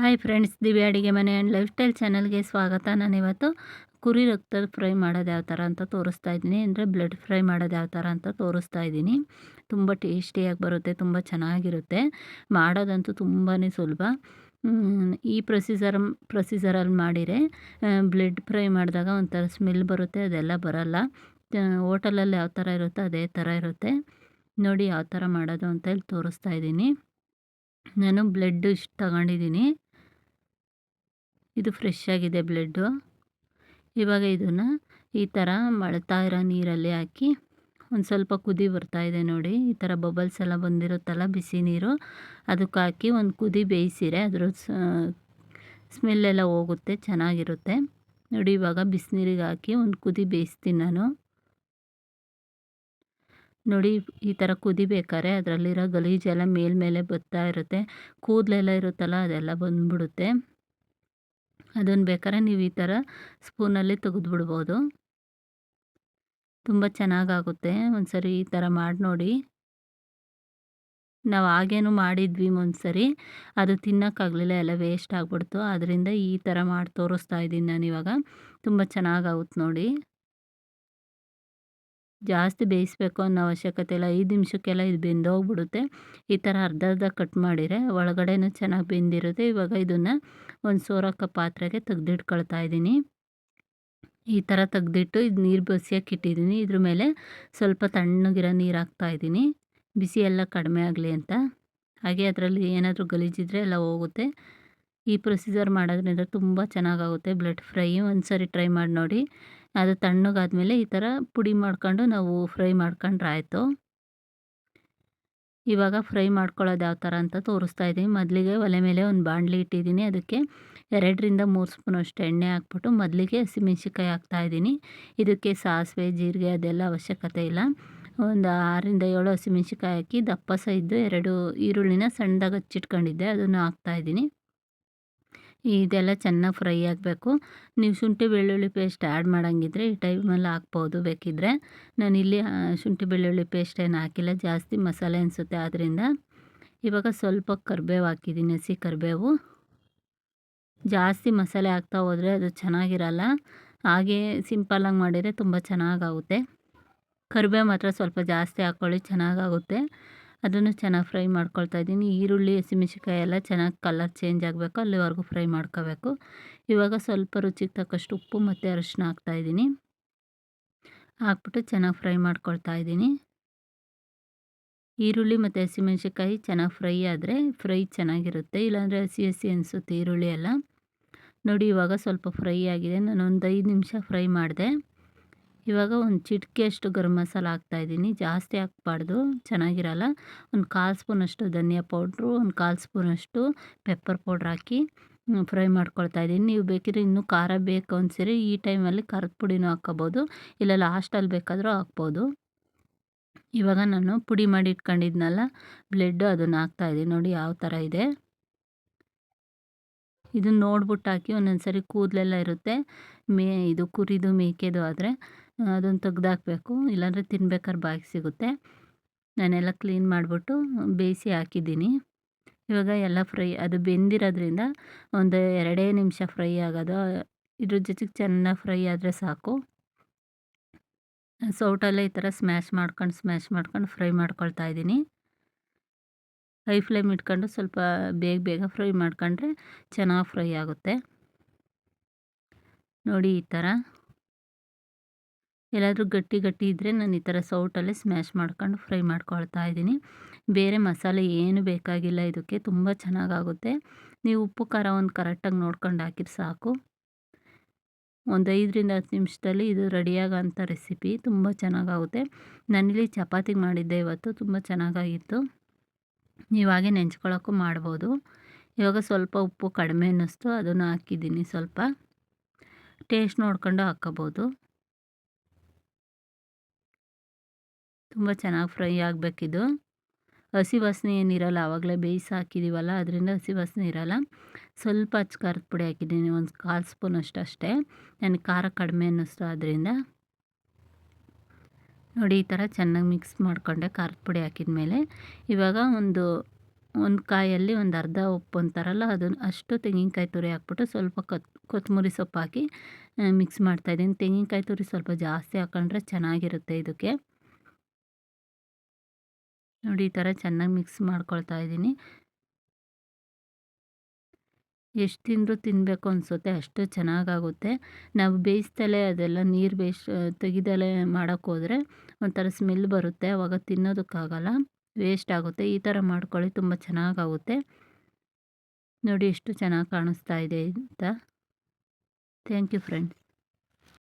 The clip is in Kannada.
ಹಾಯ್ ಫ್ರೆಂಡ್ಸ್, ದಿವ್ಯ ಅಡುಗೆ ಮನೆ ಆ್ಯಂಡ್ ಲೈಫ್ ಸ್ಟೈಲ್ ಚಾನಲ್ಗೆ ಸ್ವಾಗತ. ನಾನಿವತ್ತು ಕುರಿ ರಕ್ತದ ಫ್ರೈ ಮಾಡೋದು ಯಾವ ಥರ ಅಂತ ತೋರಿಸ್ತಾ ಇದ್ದೀನಿ. ಅಂದರೆ ಬ್ಲಡ್ ಫ್ರೈ ಮಾಡೋದು ಯಾವ ಥರ ಅಂತ ತೋರಿಸ್ತಾ ಇದ್ದೀನಿ. ತುಂಬ ಟೇಸ್ಟಿಯಾಗಿ ಬರುತ್ತೆ, ತುಂಬ ಚೆನ್ನಾಗಿರುತ್ತೆ. ಮಾಡೋದಂತೂ ತುಂಬಾ ಸುಲಭ. ಈ ಪ್ರೊಸೀಜರ್ ಪ್ರೊಸೀಜರಲ್ಲಿ ಮಾಡಿದರೆ ಬ್ಲಡ್ ಫ್ರೈ ಮಾಡಿದಾಗ ಒಂಥರ ಸ್ಮೆಲ್ ಬರುತ್ತೆ, ಅದೆಲ್ಲ ಬರೋಲ್ಲ. ಹೋಟೆಲಲ್ಲಿ ಯಾವ ಥರ ಇರುತ್ತೋ ಅದೇ ಥರ ಇರುತ್ತೆ. ನೋಡಿ ಯಾವ ಥರ ಮಾಡೋದು ಅಂತ ಹೇಳಿ ತೋರಿಸ್ತಾ ಇದ್ದೀನಿ. ನಾನು ಬ್ಲಡ್ ಇಷ್ಟು ತಗೊಂಡಿದ್ದೀನಿ. ಇದು ಫ್ರೆಶ್ ಆಗಿದೆ ಬ್ಲಡ್ಡು ಇವಾಗ ಇದನ್ನು ಈ ಥರ ಮಳ್ತಾ ಇರೋ ನೀರಲ್ಲಿ ಹಾಕಿ ಒಂದು ಸ್ವಲ್ಪ ಕುದಿ ಬರ್ತಾಯಿದೆ ನೋಡಿ. ಈ ಥರ ಬಬಲ್ಸ್ ಎಲ್ಲ ಬಂದಿರುತ್ತಲ್ಲ ಬಿಸಿ ನೀರು, ಅದಕ್ಕೆ ಹಾಕಿ ಒಂದು ಕುದಿ ಬೇಯಿಸಿರೆ ಅದ್ರ ಸ್ಮೆಲ್ಲೆಲ್ಲ ಹೋಗುತ್ತೆ, ಚೆನ್ನಾಗಿರುತ್ತೆ. ನೋಡಿ ಇವಾಗ ಬಿಸಿನೀರಿಗೆ ಹಾಕಿ ಒಂದು ಕುದಿ ಬೇಯಿಸ್ತೀನಿ ನಾನು. ನೋಡಿ ಈ ಥರ ಕುದಿಬೇಕಾದ್ರೆ ಅದರಲ್ಲಿರೋ ಗಲೀಜೆಲ್ಲ ಮೇಲ್ಮೇಲೆ ಬರ್ತಾ ಇರುತ್ತೆ. ಕೂದಲೆಲ್ಲ ಇರುತ್ತಲ್ಲ ಅದೆಲ್ಲ ಬಂದ್ಬಿಡುತ್ತೆ. ಅದನ್ನು ಬೇಕಾದ್ರೆ ನೀವು ಈ ಥರ ಸ್ಪೂನಲ್ಲಿ ತೆಗೆದುಬಿಡ್ಬೋದು. ತುಂಬ ಚೆನ್ನಾಗಾಗುತ್ತೆ. ಒಂದು ಸರಿ ಈ ಥರ ಮಾಡಿ ನೋಡಿ. ನಾವು ಹಾಗೇನು ಮಾಡಿದ್ವಿ ಒಂದು ಸರಿ ಅದು ತಿನ್ನೋಕ್ಕಾಗಲಿಲ್ಲ, ಎಲ್ಲ ವೇಸ್ಟ್ ಆಗಿಬಿಡ್ತು. ಅದರಿಂದ ಈ ಥರ ಮಾಡಿ ತೋರಿಸ್ತಾ ಇದ್ದೀನಿ ನಾನು ಇವಾಗ ತುಂಬ ಚೆನ್ನಾಗಾಗುತ್ತೆ ನೋಡಿ. ಜಾಸ್ತಿ ಬೇಯಿಸ್ಬೇಕು ಅನ್ನೋ ಅವಶ್ಯಕತೆ ಇಲ್ಲ. ಐದು ನಿಮಿಷಕ್ಕೆಲ್ಲ ಇದು ಬೆಂದೋಗ್ಬಿಡುತ್ತೆ ಈ ಥರ ಅರ್ಧ ಅರ್ಧ ಕಟ್ ಮಾಡಿದರೆ ಒಳಗಡೆನೂ ಚೆನ್ನಾಗಿ ಬೆಂದಿರುತ್ತೆ. ಇವಾಗ ಇದನ್ನು ಒಂದು ಸೋರಕ್ಕ ಪಾತ್ರೆಗೆ ತೆಗ್ದಿಟ್ಕೊಳ್ತಾ ಇದ್ದೀನಿ. ಈ ಥರ ತೆಗ್ದಿಟ್ಟು ಇದು ನೀರು ಬಸಿಯಕ್ಕೆ ಇಟ್ಟಿದ್ದೀನಿ. ಇದ್ರ ಮೇಲೆ ಸ್ವಲ್ಪ ತಣ್ಣಗಿರೋ ನೀರು ಹಾಕ್ತಾಯಿದ್ದೀನಿ ಬಿಸಿ ಎಲ್ಲ ಕಡಿಮೆ ಆಗಲಿ ಅಂತ. ಹಾಗೆ ಅದರಲ್ಲಿ ಏನಾದರೂ ಗಲೀಜಿದ್ರೆ ಎಲ್ಲ ಹೋಗುತ್ತೆ. ಈ ಪ್ರೊಸೀಜರ್ ಮಾಡೋದ್ರಿಂದ ತುಂಬ ಚೆನ್ನಾಗಾಗುತ್ತೆ ಬ್ಲಡ್ ಫ್ರೈ ಒಂದು ಸರಿ ಟ್ರೈ ಮಾಡಿ ನೋಡಿ. ಅದು ತಣ್ಣಗಾದ್ಮೇಲೆ ಈ ಥರ ಪುಡಿ ಮಾಡ್ಕೊಂಡು ನಾವು ಫ್ರೈ ಮಾಡ್ಕೊಂಡ್ರೆ ಆಯಿತು ಇವಾಗ ಫ್ರೈ ಮಾಡ್ಕೊಳ್ಳೋದು ಯಾವ ಥರ ಅಂತ ತೋರಿಸ್ತಾ ಇದ್ದೀನಿ. ಮೊದಲಿಗೆ ಒಲೆ ಮೇಲೆ ಒಂದು ಬಾಣಲಿ ಇಟ್ಟಿದ್ದೀನಿ. ಅದಕ್ಕೆ ಎರಡರಿಂದ ಮೂರು ಸ್ಪೂನ್ ಅಷ್ಟು ಎಣ್ಣೆ ಹಾಕ್ಬಿಟ್ಟು ಮೊದಲಿಗೆ ಹಸಿಮೆಣ್ಸಿಕಾಯಿ ಹಾಕ್ತಾಯಿದ್ದೀನಿ ಇದಕ್ಕೆ ಸಾಸಿವೆ, ಜೀರಿಗೆ ಅದೆಲ್ಲ ಅವಶ್ಯಕತೆ ಇಲ್ಲ. ಒಂದು ಆರರಿಂದ ಏಳು ಹಸಿಮೆಣ್ಸಿಕಾಯಿ ಹಾಕಿ ದಪ್ಪ ಸಹ ಇದ್ದು ಎರಡು ಈರುಳ್ಳಿನ ಸಣ್ಣದಾಗಿ ಹಚ್ಚಿಟ್ಕೊಂಡಿದ್ದೆ. ಅದನ್ನು ಹಾಕ್ತಾಯಿದ್ದೀನಿ ಇದೆಲ್ಲ ಚೆನ್ನಾಗಿ ಫ್ರೈ ಆಗಬೇಕು. ನೀವು ಶುಂಠಿ ಬೆಳ್ಳುಳ್ಳಿ ಪೇಸ್ಟ್ ಆ್ಯಡ್ ಮಾಡೋಂಗಿದ್ರೆ ಈ ಟೈಮಲ್ಲಿ ಹಾಕ್ಬೋದು. ಬೇಕಿದ್ದರೆ ನಾನಿಲ್ಲಿ ಶುಂಠಿ ಬೆಳ್ಳುಳ್ಳಿ ಪೇಸ್ಟ್ ಏನು ಹಾಕಿಲ್ಲ. ಜಾಸ್ತಿ ಮಸಾಲೆ ಅನಿಸುತ್ತೆ. ಆದ್ದರಿಂದ ಇವಾಗ ಸ್ವಲ್ಪ ಕರಿಬೇವು ಹಾಕಿದ್ದೀನಿ ಹಸಿ ಕರಿಬೇವು. ಜಾಸ್ತಿ ಮಸಾಲೆ ಹಾಕ್ತಾ ಹೋದರೆ ಅದು ಚೆನ್ನಾಗಿರಲ್ಲ. ಹಾಗೇ ಸಿಂಪಲ್ಲಾಗಿ ಮಾಡಿದರೆ ತುಂಬ ಚೆನ್ನಾಗಾಗುತ್ತೆ ಕರಿಬೇವು ಮಾತ್ರ ಸ್ವಲ್ಪ ಜಾಸ್ತಿ ಹಾಕ್ಕೊಳ್ಳಿ ಚೆನ್ನಾಗಾಗುತ್ತೆ ಅದನ್ನು ಚೆನ್ನಾಗಿ ಫ್ರೈ ಮಾಡ್ಕೊಳ್ತಾ ಇದ್ದೀನಿ. ಈರುಳ್ಳಿ ಹಸಿಮೆಣ್ಸಿಕಾಯಿ ಎಲ್ಲ ಚೆನ್ನಾಗಿ ಕಲರ್ ಚೇಂಜ್ ಆಗಬೇಕು. ಅಲ್ಲಿವರೆಗೂ ಫ್ರೈ ಮಾಡ್ಕೋಬೇಕು. ಇವಾಗ ಸ್ವಲ್ಪ ರುಚಿಗೆ ತಕ್ಕಷ್ಟು ಉಪ್ಪು ಮತ್ತು ಅರಿಶಿನ ಹಾಕ್ತಾಯಿದ್ದೀನಿ ಹಾಕ್ಬಿಟ್ಟು ಚೆನ್ನಾಗಿ ಫ್ರೈ ಮಾಡ್ಕೊಳ್ತಾ ಇದ್ದೀನಿ. ಈರುಳ್ಳಿ ಮತ್ತು ಹಸಿಮೆಣ್ಸಿಕಾಯಿ ಚೆನ್ನಾಗಿ ಫ್ರೈ ಆದರೆ ಫ್ರೈ ಚೆನ್ನಾಗಿರುತ್ತೆ. ಇಲ್ಲಾಂದರೆ ಹಸಿ ಹಸಿ ಅನಿಸುತ್ತೆ ಈರುಳ್ಳಿ ಎಲ್ಲ. ನೋಡಿ ಇವಾಗ ಸ್ವಲ್ಪ ಫ್ರೈ ಆಗಿದೆ. ನಾನು ಒಂದು ಐದು ನಿಮಿಷ ಫ್ರೈ ಮಾಡಿದೆ. ಇವಾಗ ಒಂದು ಚಿಟಿಕೆಯಷ್ಟು ಗರಂ ಮಸಾಲ ಹಾಕ್ತಾಯಿದ್ದೀನಿ ಜಾಸ್ತಿ ಹಾಕ್ಬಾರ್ದು. ಚೆನ್ನಾಗಿರಲ್ಲ. ಒಂದು ಕಾಲು ಸ್ಪೂನಷ್ಟು ಧನಿಯಾ ಪೌಡ್ರು, ಒಂದು ಕಾಲು ಸ್ಪೂನಷ್ಟು ಪೆಪ್ಪರ್ ಪೌಡ್ರ್ ಹಾಕಿ ಫ್ರೈ ಮಾಡ್ಕೊಳ್ತಾ ಇದ್ದೀನಿ. ನೀವು ಬೇಕಿದ್ರೆ ಇನ್ನೂ ಖಾರ ಬೇಕು ಅನ್ಸಿರಿ ಈ ಟೈಮಲ್ಲಿ ಖಾರದ ಪುಡಿನೂ ಹಾಕ್ಕೋಬೋದು ಇಲ್ಲ ಲಾಸ್ಟಲ್ಲಿ ಬೇಕಾದರೂ ಹಾಕ್ಬೋದು. ಇವಾಗ ನಾನು ಪುಡಿ ಮಾಡಿ ಇಟ್ಕೊಂಡಿದ್ನಲ್ಲ ಬ್ಲೆಡ್ಡು ಅದನ್ನು ಹಾಕ್ತಾಯಿದ್ದೀನಿ ನೋಡಿ ಯಾವ ಥರ ಇದೆ. ಇದನ್ನು ನೋಡ್ಬಿಟ್ಟು ಹಾಕಿ ಒಂದೊಂದು ಸರಿ ಕೂದಲೆಲ್ಲ ಇರುತ್ತೆ. ಮೇ, ಇದು ಕುರಿದು ಮೇಕೆದು ಆದರೆ ಅದನ್ನು ತೆಗ್ದಾಕಬೇಕು. ಇಲ್ಲಾಂದರೆ ತಿನ್ಬೇಕಾದ್ರೆ ಬಾಯಿಗೆ ಸಿಗುತ್ತೆ. ನಾನೆಲ್ಲ ಕ್ಲೀನ್ ಮಾಡಿಬಿಟ್ಟು ಬೇಯಿಸಿ ಹಾಕಿದ್ದೀನಿ. ಇವಾಗ ಎಲ್ಲ ಫ್ರೈ ಅದು ಬೆಂದಿರೋದ್ರಿಂದ ಒಂದು ಎರಡೇ ನಿಮಿಷ ಫ್ರೈ ಆಗೋದು. ಇದ್ರ ಜೊತೆಗೆ ಚೆನ್ನಾಗಿ ಫ್ರೈ ಆದರೆ ಸಾಕು. ಸೌಟಲ್ಲೇ ಈ ಥರ ಸ್ಮ್ಯಾಶ್ ಮಾಡ್ಕೊಂಡು ಸ್ಮ್ಯಾಶ್ ಮಾಡ್ಕೊಂಡು ಫ್ರೈ ಮಾಡ್ಕೊಳ್ತಾ ಇದ್ದೀನಿ. ಹೈ ಫ್ಲೇಮ್ ಇಟ್ಕೊಂಡು ಸ್ವಲ್ಪ ಬೇಗ ಬೇಗ ಫ್ರೈ ಮಾಡ್ಕೊಂಡ್ರೆ ಚೆನ್ನಾಗಿ ಫ್ರೈ ಆಗುತ್ತೆ. ನೋಡಿ ಈ ಥರ. ಎಲ್ಲಾದರೂ ಗಟ್ಟಿ ಗಟ್ಟಿ ಇದ್ದರೆ ನಾನು ಈ ಥರ ಸೌಟಲ್ಲೇ ಸ್ಮ್ಯಾಶ್ ಮಾಡ್ಕೊಂಡು ಫ್ರೈ ಮಾಡ್ಕೊಳ್ತಾ ಇದ್ದೀನಿ. ಬೇರೆ ಮಸಾಲೆ ಏನು ಬೇಕಾಗಿಲ್ಲ ಇದಕ್ಕೆ, ತುಂಬ ಚೆನ್ನಾಗಾಗುತ್ತೆ. ನೀವು ಉಪ್ಪು, ಖಾರ ಒಂದು ಕರೆಕ್ಟಾಗಿ ನೋಡ್ಕೊಂಡು ಹಾಕಿದ್ರೆ ಸಾಕು. ಒಂದು ಐದರಿಂದ ಹತ್ತು ನಿಮಿಷದಲ್ಲಿ ಇದು ರೆಡಿಯಾಗೋಂಥ ರೆಸಿಪಿ ತುಂಬ ಚೆನ್ನಾಗಾಗುತ್ತೆ. ನಾನಿಲ್ಲಿ ಚಪಾತಿಗೆ ಮಾಡಿದ್ದೆ ಇವತ್ತು, ತುಂಬ ಚೆನ್ನಾಗಾಗಿತ್ತು. ನೀವು ಹಾಗೆ ನೆಂಚ್ಕೊಳ್ಳೋಕ್ಕೂ ಮಾಡ್ಬೋದು. ಇವಾಗ ಸ್ವಲ್ಪ ಉಪ್ಪು ಕಡಿಮೆ ಅನ್ನಿಸ್ತು, ಅದನ್ನು ಹಾಕಿದ್ದೀನಿ ಸ್ವಲ್ಪ. ಟೇಸ್ಟ್ ನೋಡ್ಕೊಂಡು ಹಾಕ್ಕೋಬೋದು ತುಂಬ ಚೆನ್ನಾಗಿ ಫ್ರೈ ಆಗಬೇಕಿದು. ಹಸಿ ವಾಸನೆ ಏನಿರಲ್ಲ ಆವಾಗಲೇ ಬೇಯಿಸಿ ಹಾಕಿದ್ದೀವಲ್ಲ ಅದರಿಂದ ಹಸಿ ವಾಸನೆ ಇರಲ್ಲ. ಸ್ವಲ್ಪ ಹಚ್ಚ ಖಾರದ ಪುಡಿ ಹಾಕಿದ್ದೀನಿ, ಒಂದು ಕಾಲು ಸ್ಪೂನ್ ಅಷ್ಟು ಅಷ್ಟೇ. ನನಗೆ ಖಾರ ಕಡಿಮೆ ಅನ್ನಿಸ್ತು ಅದರಿಂದ ನೋಡಿ, ಈ ಥರ ಚೆನ್ನಾಗಿ ಮಿಕ್ಸ್ ಮಾಡಿಕೊಂಡೆ ಖಾರದ ಪುಡಿ ಹಾಕಿದ ಮೇಲೆ ಇವಾಗ ಒಂದು ಒಂದು ಕಾಯಲ್ಲಿ ಒಂದು ಅರ್ಧ ಉಪ್ಪು ಅಂತಾರಲ್ಲ, ಅದನ್ನು ಅಷ್ಟು ತೆಂಗಿನಕಾಯಿ ತುರಿ ಹಾಕ್ಬಿಟ್ಟು ಸ್ವಲ್ಪ ಕೊತ್, ಕೊತ್ತಂಬರಿ ಸೊಪ್ಪು ಹಾಕಿ ಮಿಕ್ಸ್ ಮಾಡ್ತಾಯಿದ್ದೀನಿ ತೆಂಗಿನಕಾಯಿ ತುರಿ ಸ್ವಲ್ಪ ಜಾಸ್ತಿ ಹಾಕೊಂಡ್ರೆ ಚೆನ್ನಾಗಿರುತ್ತೆ ಇದಕ್ಕೆ. ನೋಡಿ ಈ ಥರ ಚೆನ್ನಾಗಿ ಮಿಕ್ಸ್ ಮಾಡ್ಕೊಳ್ತಾ ಇದ್ದೀನಿ. ಎಷ್ಟು ತಿಂದರೂ ತಿನ್ನಬೇಕು ಅನಿಸುತ್ತೆ, ಅಷ್ಟು ಚೆನ್ನಾಗಾಗುತ್ತೆ. ನಾವು ಬೇಯಿಸ್ತಲೇ ಅದೆಲ್ಲ ನೀರು ಬೇಯಿಸ್ ತೆಗಿದಲೇ ಮಾಡೋಕ್ಕೋದ್ರೆ ಒಂಥರ ಸ್ಮೆಲ್ ಬರುತ್ತೆ, ಅವಾಗ ತಿನ್ನೋದಕ್ಕಾಗಲ್ಲ, ವೇಸ್ಟ್ ಆಗುತ್ತೆ. ಈ ಥರ ಮಾಡ್ಕೊಳ್ಳಿ, ತುಂಬ ಚೆನ್ನಾಗಾಗುತ್ತೆ. ನೋಡಿ ಎಷ್ಟು ಚೆನ್ನಾಗಿ ಕಾಣಿಸ್ತಾ ಇದೆ ಅಂತ. Thank you friends.